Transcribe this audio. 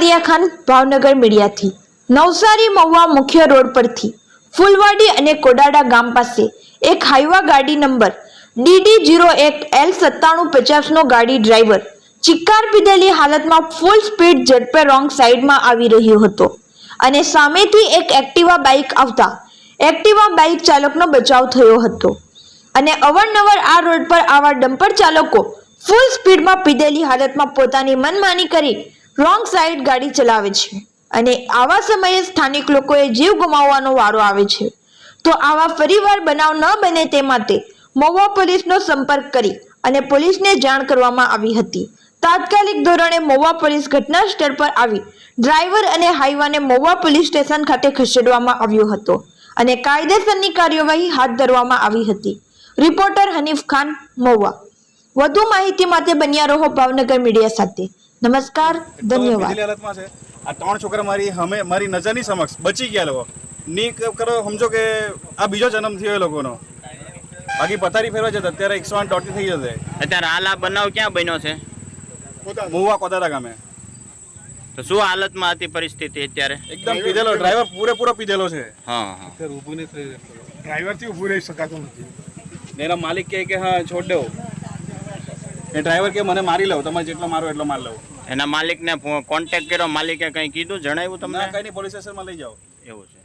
આર્યા ખાન ભાવનગર મીડિયાથી. નવસારી મહુવા મુખ્ય રોડ પરથી ફૂલવાડી અને કોડાડા ગામ પાસે એક હાઈવા ગાડી નંબર ડીડી જીરો એક એલ સત્તાણું પચાસનો ગાડી ડ્રાઈવર ચિક્કાર પીધેલી હાલતમાં ફૂલ સ્પીડ ઝડપે રોંગ સાઈડમાં આવી રહ્યો હતો અને સામેથી એક એક્ટિવા બાઇક આવતા એક્ટિવા બાઇક ચાલકનો બચાવ થયો હતો. અને અવારનવાર આ રોડ પર આવા ડમ્પર ચાલકો ફૂલ સ્પીડમાં પીધેલી હાલતમાં પોતાની મનમાની કરી રોંગ સાઈડ ગાડી ચલાવે છે અને આવા સમયે સ્થાનિક લોકોએ જીવ ગુમાવવાનો વારો આવે છે. તો આવા ફરીવાર બનાવ ન બને તે માટે મહુવા પોલીસનો સંપર્ક કરી અને પોલીસને જાણ કરવામાં આવી હતી. તાત્કાલિક ધોરણે મહુવા પોલીસ ઘટના સ્થળ પર આવી ડ્રાઈવર અને હાઈવાને મહુવા પોલીસ સ્ટેશન ખાતે ખસેડવામાં આવ્યો હતો અને કાયદેસરની કાર્યવાહી હાથ ધરવામાં આવી હતી. રિપોર્ટર હનીફ ખાન મહુવા વધુ માહિતી માટે બન્યા રહો ભાવનગર મીડિયા સાથે. નમસ્કાર ધન્યવાદ. આ ત્રણ છોકરા મારી હમે મારી નજરની સમક્ષ બચી ગયા લોકો. ની કરો સમજો કે આ બીજો જન્મ થયો એ લોકોનો. બાકી પથારી ફેરવા જતા અત્યારે એકસો આઠ દોઢથી થઈ જશે. અત્યારે હાલ આ બનાવ ક્યાં બન્યો છે? મુવા કોદારા ગામે. તો શું હાલતમાં હતી પરિસ્થિતિ અત્યારે? એકદમ પીધેલો ડ્રાઈવર પૂરેપૂરો પીધેલો છે. હા હા. ડ્રાઈવરથી ઊભું રહી શકાતું નથી. ને એના માલિક કહે કે હા છોડ દો એ ડ્રાઈવર કે મને મારી લઉં તમે જેટલો મારો એટલો માર લઉં. એના માલિકને કોન્ટેક્ટ કર્યો માલિકે કંઈ કીધું જણાવ્યું તમને? કઈ પોલીસ સ્ટેશનમાં લઈ જાઓ. એવું છે.